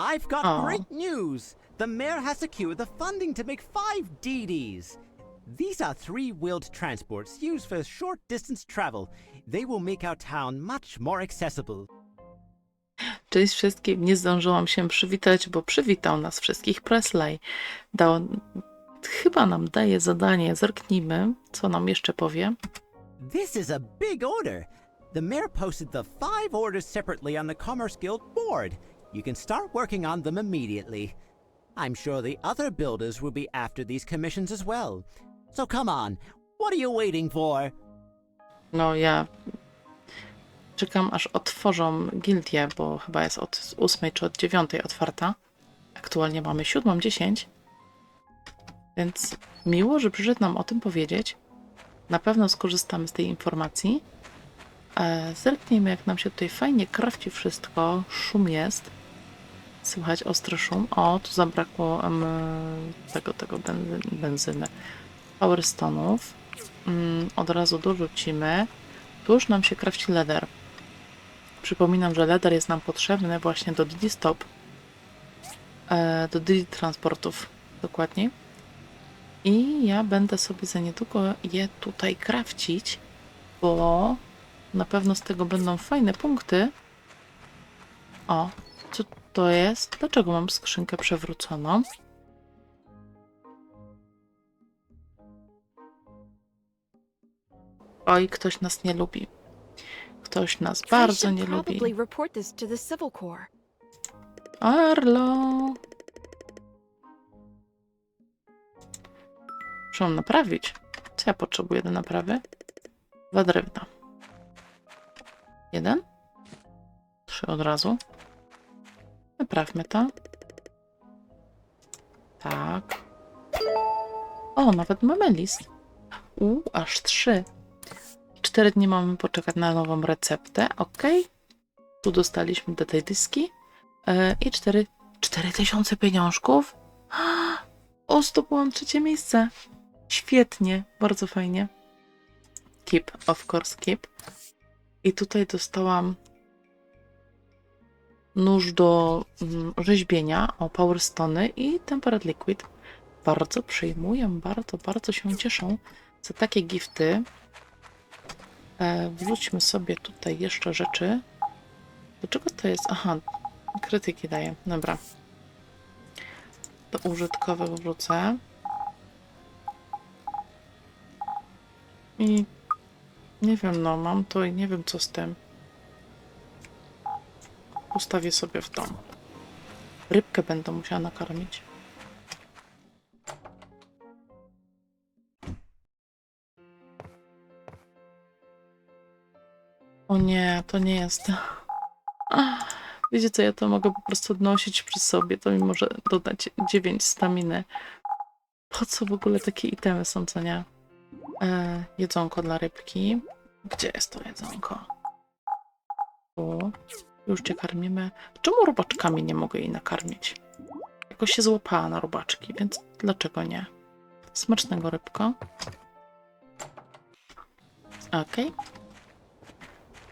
I've got Aw. great news. The mayor has secured the funding to make five DDs. These are three wheeled transports used for short distance travel. They will make our town much more accessible. Cześć wszystkim. Nie zdążyłam się przywitać, bo przywitał nas wszystkich Presley. Dał, chyba nam daje zadanie. Zerknijmy, co nam jeszcze powie. This is a big order. The mayor posted the five orders separately on the Commerce Guild board. You can start working on them immediately. I'm sure the other builders will be after these commissions as well. So come on, what are you waiting for? No ja czekam aż otworzą gildię, bo chyba jest od 8 czy od 9 otwarta. Aktualnie mamy 7.10. Więc miło, że przyszedł nam o tym powiedzieć. Na pewno skorzystamy z tej informacji. E, zerknijmy, jak nam się tutaj fajnie krafci wszystko. Szum jest. Słychać ostry szum. O, tu zabrakło em, tego, tego benzy, benzyny. Powerstone'ów. Mm, od razu dorzucimy. Tu już nam się krafci leder. Przypominam, że leder jest nam potrzebny właśnie do Didi Stop. E, do Didi Transportów dokładniej. I ja będę sobie za niedługo je tutaj krawcić, bo na pewno z tego będą fajne punkty. O, co to jest? Dlaczego mam skrzynkę przewróconą? Oj, ktoś nas nie lubi. Ktoś nas bardzo nie lubi. Arlo! Muszę naprawić. Co ja potrzebuję do naprawy? Dwa drewna. Jeden? Trzy od razu. Naprawmy to. Tak. O, nawet mamy list. U, aż trzy. Cztery dni mamy poczekać na nową receptę. Ok. Tu dostaliśmy do tej dyski. E, I 4, 4000 pieniążków. O, zdobyłam trzecie miejsce. Świetnie, bardzo fajnie. Keep, of course, keep. I tutaj dostałam nóż do mm, rzeźbienia, o Powerstone i Tempered Liquid. Bardzo przyjmuję, bardzo, bardzo się cieszę za takie gifty. E, wrzućmy sobie tutaj jeszcze rzeczy. Do czego to jest? Aha, krytyki daję. Dobra. Do użytkowych wrzucę. I nie wiem, no mam to i nie wiem co z tym. Ustawię sobie w domu. Rybkę będę musiała nakarmić. O nie, to nie jest. Wiecie co, ja to mogę po prostu odnosić przy sobie. To mi może dodać 9 staminy. Po co w ogóle takie itemy są, co nie? E, jedzonko dla rybki. Gdzie jest to jedzonko? Tu. Już cię karmimy. Czemu robaczkami nie mogę jej nakarmić? Jakoś się złapała na robaczki, więc dlaczego nie? Smacznego rybko. Okej.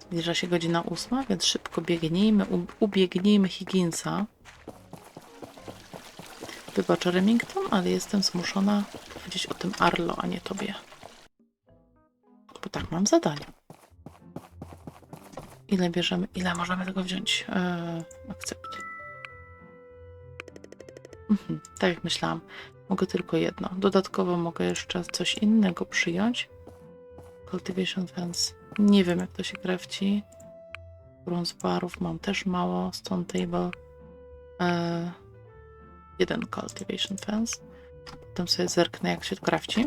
Zbliża się godzina ósma, więc szybko biegnijmy, ubiegnijmy Higginsa. Wybacz Remington, ale jestem zmuszona powiedzieć o tym Arlo, a nie tobie. Bo tak mam zadanie. Ile bierzemy? Ile możemy tego wziąć? Eee, akcept. Mhm, tak jak myślałam. Mogę tylko jedno. Dodatkowo mogę jeszcze coś innego przyjąć. Cultivation Fence. Nie wiem, jak to się krafci. Bronze barów mam też mało. Stone Table. E, jeden Cultivation Fence. Potem sobie zerknę, jak się to krafci.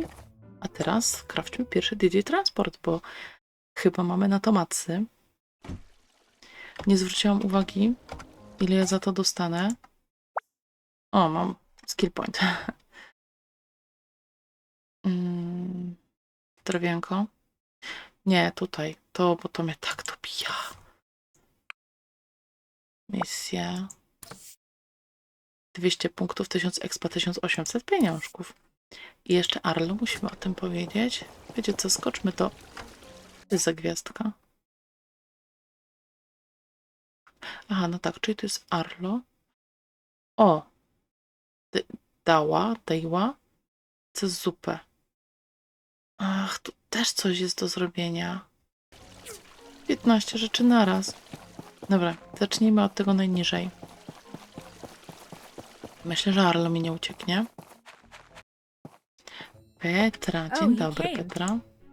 A teraz krawćmy pierwszy DJ Transport, bo chyba mamy na to macy. Nie zwróciłam uwagi, ile ja za to dostanę. O, mam skill point. mm. Nie, tutaj. To, bo to mnie tak dobija. Misja. 200 punktów, 1000 expa, 1800 pieniążków. I jeszcze Arlo, musimy o tym powiedzieć. Wiecie co, skoczmy do... Za gwiazdka. Aha, no tak, czyli to jest Arlo. O! Dała, dejła. Chcę zupę. Ach, tu też coś jest do zrobienia. 15 rzeczy naraz. Dobra, zacznijmy od tego najniżej. Myślę, że Arlo mi nie ucieknie. Petra, dzień Oh, you dobry. Petra.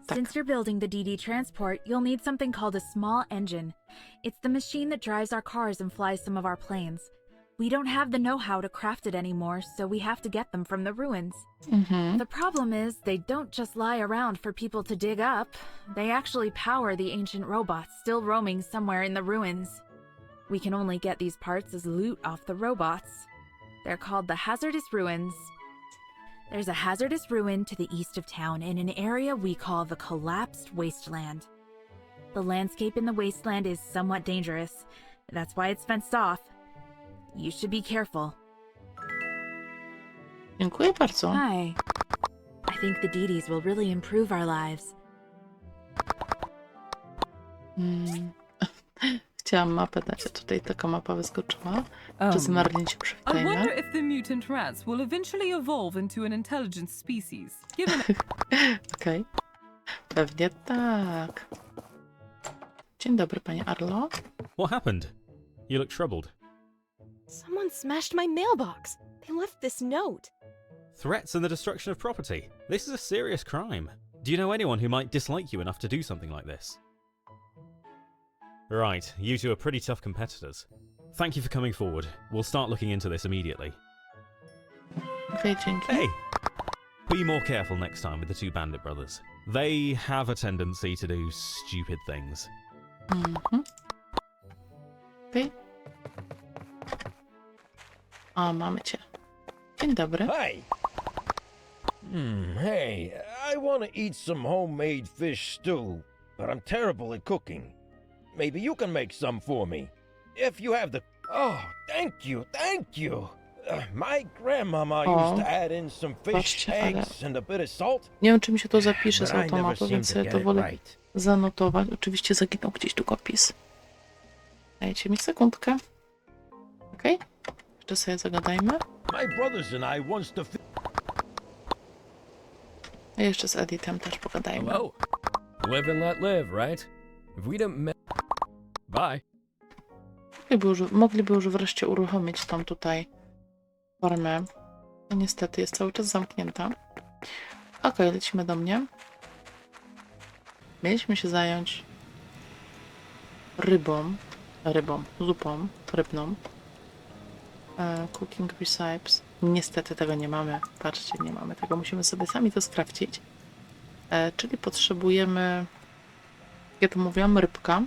Tak. Since you're building the DD transport, you'll need something called a small engine. It's the machine that drives our cars and flies some of our planes. We don't have the know how to craft it anymore, so we have to get them from the ruins. Mhm. The problem is, they don't just lie around for people to dig up, they actually power the ancient robots still roaming somewhere in the ruins. We can only get these parts as loot off the robots. They're called the hazardous ruins. There's a hazardous ruin to the east of town in an area we call the collapsed wasteland. The landscape in the wasteland is somewhat dangerous. That's why it's fenced off. You should be careful. Dziękuję bardzo. Hi. I think the DDs will really improve our lives. Mm. Chciałam mapę dać, a tutaj taka mapa wyskoczyła. Um, Czy z Marlin się I przywitajmy? wonder if the mutant rats will eventually evolve into an intelligent species, given Okej. Pewnie tak. Dzień dobry, panie Arlo. What happened? You look troubled. Someone smashed my mailbox. They left this note. Threats and the destruction of property. This is a serious crime. Do you know anyone who might dislike you enough to do something like this? Right, you two are pretty tough competitors. Thank you for coming forward. We'll start looking into this immediately. Okej, dzięki. Hey! Be more careful next time with the two bandit brothers. They have a tendency to do stupid things. Mhm. Okej. O, mamy cię. Dzień dobry. Hi. Hmm, hey, I want to eat some homemade fish stew, but I'm terrible at cooking. Maybe you can make some for me. If you have the. Oh, thank you, thank you. Uh, my grandmama Oh. used to add in some fish Patrzcie, ale- eggs and a bit of salt. Nie wiem, czy mi się to zapisze but z I never automatu, seem więc to sobie get to it wolę right. Zanotować. Oczywiście zaginął gdzieś długopis. Dajcie mi sekundkę. Okej? Jeszcze sobie zagadajmy. I jeszcze z Editem też pogadajmy. Hello. Live and let live, right? If we don't. Bye. Mogliby już, mogliby już wreszcie uruchomić tą tutaj formę. No niestety jest cały czas zamknięta. Okej, lecimy do mnie. Mieliśmy się zająć rybą, rybą, zupą rybną. E, cooking recipes. Niestety tego nie mamy. Patrzcie, nie mamy tego. Musimy sobie sami to skrawcić. E, czyli potrzebujemy, jak ja to mówiłam, rybka.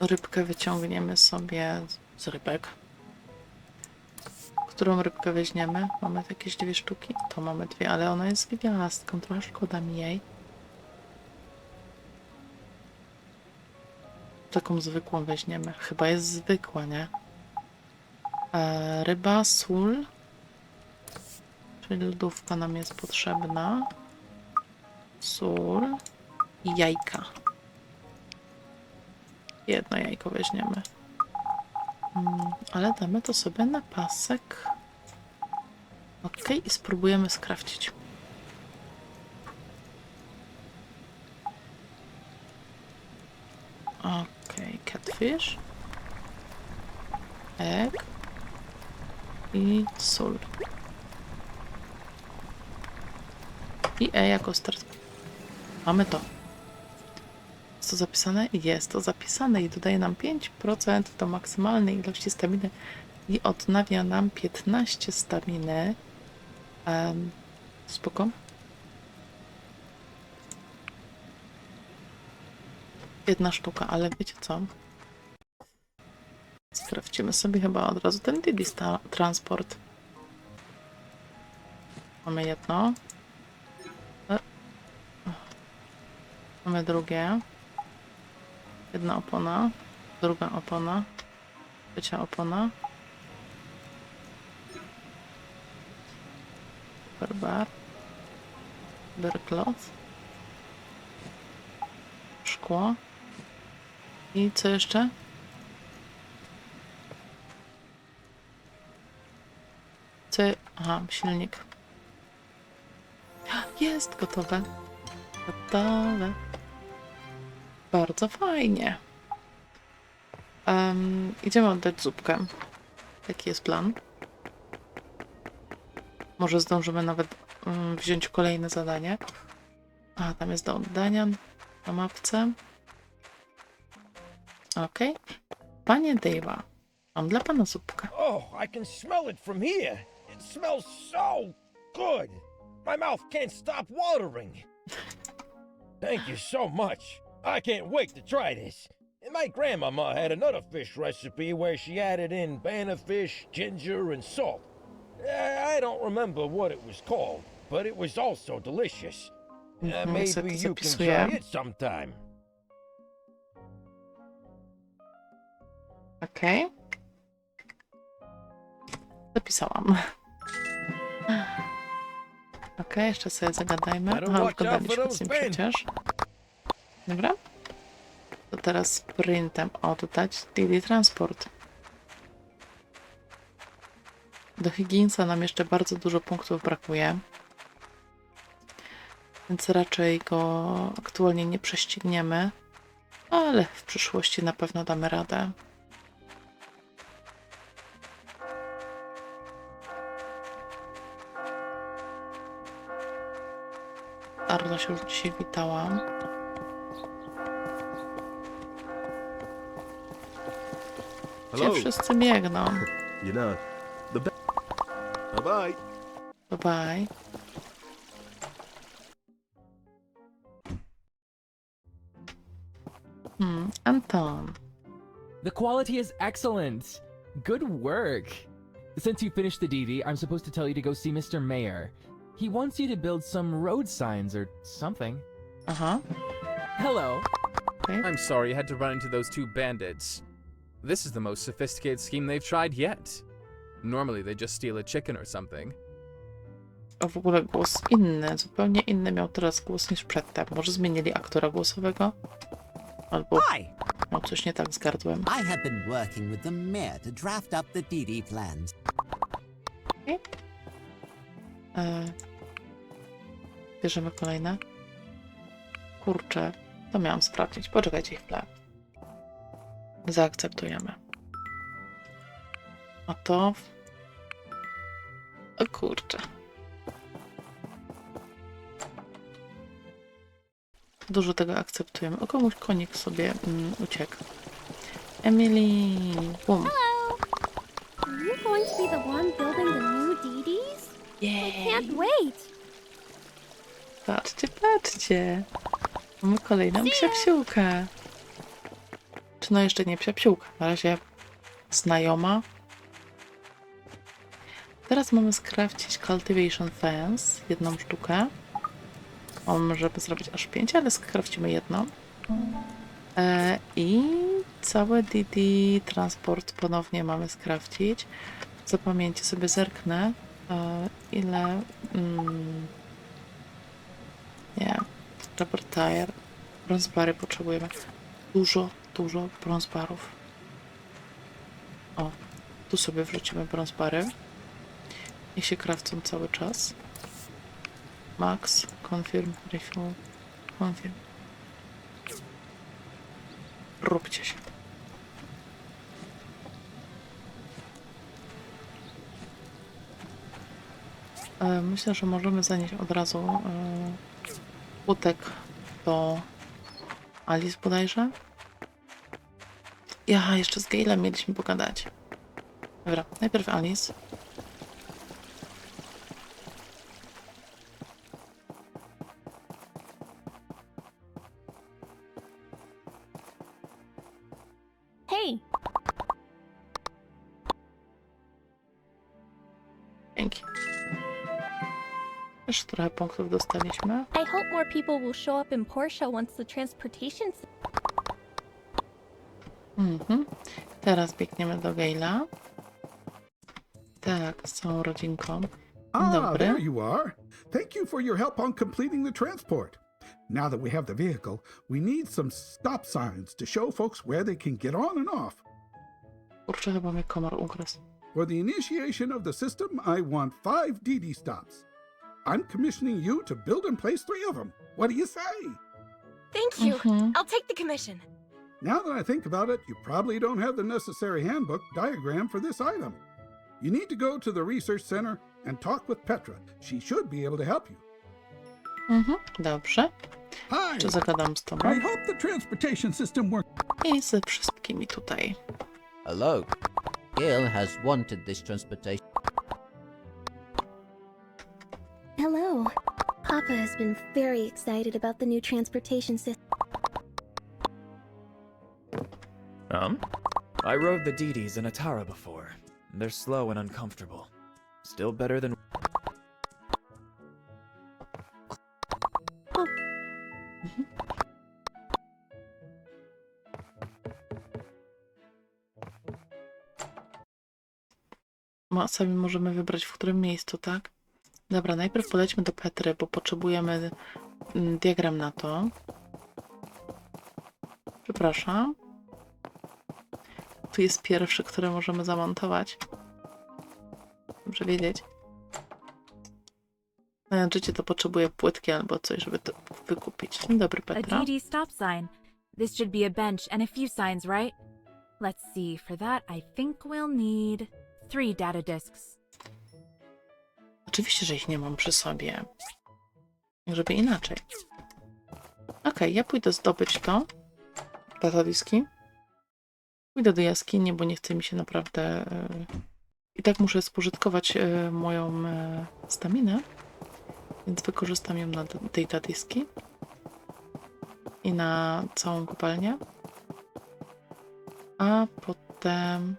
Rybkę wyciągniemy sobie z rybek. Którą rybkę weźmiemy? Mamy jakieś dwie sztuki? To mamy dwie, ale ona jest gwiazdką, trochę szkoda mi jej. Taką zwykłą weźmiemy. Chyba jest zwykła, nie? E, ryba, sól. Czyli lodówka nam jest potrzebna. Sól i jajka. Jedno jajko weźmiemy. Ale damy to sobie na pasek. Ok, i spróbujemy skrawcić. Ok, catfish. Egg. I sól. I E jako start. Mamy to. Jest to zapisane? Jest to zapisane i dodaje nam 5% do maksymalnej ilości staminy i odnawia nam 15 staminy. Um, spoko. Jedna sztuka, ale wiecie co? Sprawdźmy sobie chyba od razu ten Didi transport. Mamy jedno. E. Mamy drugie. Jedna opona, druga opona, trzecia opona. Superbar. Berklot. Szkło. I co jeszcze? Co... Aha, silnik. Jest gotowe. Gotowe. Bardzo fajnie. Em, idziemy oddać zupkę. Taki jest plan. Może zdążymy nawet mm, wziąć kolejne zadanie. A, tam jest do oddania na mapce. Okej. Panie Dave'a, mam dla pana zupkę. Oh, I can smell it from here. It smells so good. My mouth can't stop watering. Thank you so much. I can't wait to try this. And My grandmama had another fish recipe where she added in banana fish, ginger, and salt. Uh, I don't remember what it was called, but it was also delicious. Uh, Mhm, maybe sobie you can try it sometime. Okej. Zapisałam. Okej, jeszcze sobie zagadajmy. Aha, już watch out for z nim przecież. Dobra. To teraz sprintem oddać Daily Transport. Do Higginsa nam jeszcze bardzo dużo punktów brakuje. Więc raczej go aktualnie nie prześcigniemy. Ale w przyszłości na pewno damy radę. Arla się już dzisiaj witała. Gdzie wszyscy biegną? You know, the be- Bye bye. Bye bye. Hmm, Anton. The quality is excellent. Good work. Since you finished the DD, I'm supposed to tell you to go see Mr. Mayor. He wants you to build some road signs or something. Uh huh. Hello. okej. I'm sorry you had to run into those two bandits. This is the most sophisticated scheme they've tried yet. Normally they just steal a chicken or something. A w ogóle głos inny, zupełnie inny miał teraz głos niż przedtem. Może zmienili aktora głosowego? Albo Hi! miał coś nie tak z gardłem. I have been working with the mayor to draft up the DD plans. E... Bierzemy kolejne. Kurczę, to miałam sprawdzić. Poczekajcie chwilę. Zaakceptujemy. A to... O kurczę. Dużo tego akceptujemy. O komuś konik sobie mm, uciekł. Emily! Bum. Are you going to be the one building the new DDs? Yeah. Can't wait. Patrzcie, patrzcie. Mamy kolejną psiapsiłkę. Czy no jeszcze nie psiapsiłka, na razie znajoma. Teraz mamy skrafcić Cultivation Fence, jedną sztukę. Mam, żeby zrobić aż pięć, ale skrafcimy jedną. E, I całe DD transport ponownie mamy skrafcić. Co pamięci sobie zerknę, e, ile... Mm, nie. Rubber tire. Bronze potrzebujemy. Dużo, dużo bronze barów. O, tu sobie wrzucimy bronze bary. Niech się krawcą cały czas. Max, confirm, refill, confirm. Róbcie się. E, Myślę, że możemy zanieść od razu e, łutek do Alice bodajże. Ja, jeszcze z Gailem mieliśmy pogadać. Dobra, najpierw Alice. Hey, Dzięki. Już trochę punktów dostaliśmy. I hope more people will show up in Porsche once the transportation s- Mhm. Teraz biegniemy do Gaila. Tak, z całą rodzinką. Dzień Ah, dobry. there you are. Thank you for your help on completing the transport. Now that we have the vehicle, we need some stop signs to show folks where they can get on and off. Kurczę, chyba mnie komar ugryzł. For the initiation of the system, I want five DD stops. I'm commissioning you to build and place three of them. What do you say? Thank you. Mhm. I'll take the commission. Now that I think about it, you probably don't have the necessary handbook diagram for this item. You need to go to the research center and talk with Petra. She should be able to help you. Mhm, dobrze. Hi. Czy zagadam z tobą? I hope the transportation system works. I ze wszystkimi tutaj. Hello. Gil has wanted this transportation. Hello. Papa has been very excited about the new transportation system. Um? I rode the DDs in Atara before. They're slow and uncomfortable. Still better than. Ma, sami możemy wybrać w którym miejscu, tak? Dobra, najpierw polećmy do Petry, bo potrzebujemy mm, diagram na to. Przepraszam. Tu jest pierwszy, który możemy zamontować. Dobrze wiedzieć. Na życie to potrzebuje płytki albo coś, żeby to wykupić. Dzień dobry, A Petra. DD stop sign. This should be a bench and a few signs, right? Let's see, for that I think we'll need three data disks. Oczywiście, że ich nie mam przy sobie. Żeby inaczej. Okej, ja pójdę zdobyć to. Datadiski. Pójdę do jaskini, bo nie chce mi się naprawdę... e, I tak muszę spożytkować e, moją e, staminę. Więc wykorzystam ją na data diski. I na całą kopalnię. A potem...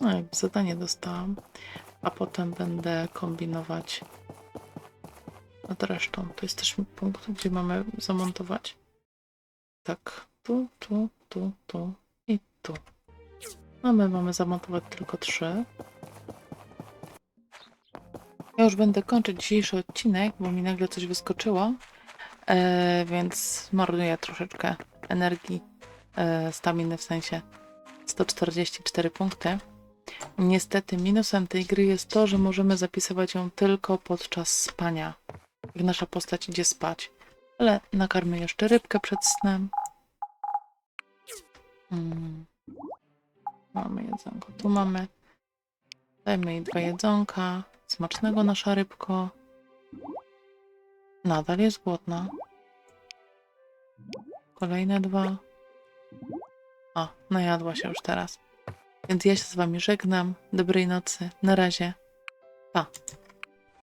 No, zadanie dostałam a potem będę kombinować nad resztą. To jest też punkt, gdzie mamy zamontować. Tak, tu, tu, tu, tu tu. No my mamy zamontować tylko trzy. Ja już będę kończyć dzisiejszy odcinek, bo mi nagle coś wyskoczyło, e, więc marnuję troszeczkę energii, e, staminy w sensie 144 punkty. Niestety minusem tej gry jest to, że możemy zapisywać ją tylko podczas spania. Jak nasza postać idzie spać. Ale nakarmy jeszcze rybkę przed snem. Mm. Mamy jedzonko. Tu mamy. Dajmy jej dwa jedzonka. Smacznego nasza rybko. Nadal jest głodna. Kolejne dwa. O, najadła się już teraz. Więc ja się z wami żegnam. Dobrej nocy. Na razie. Pa.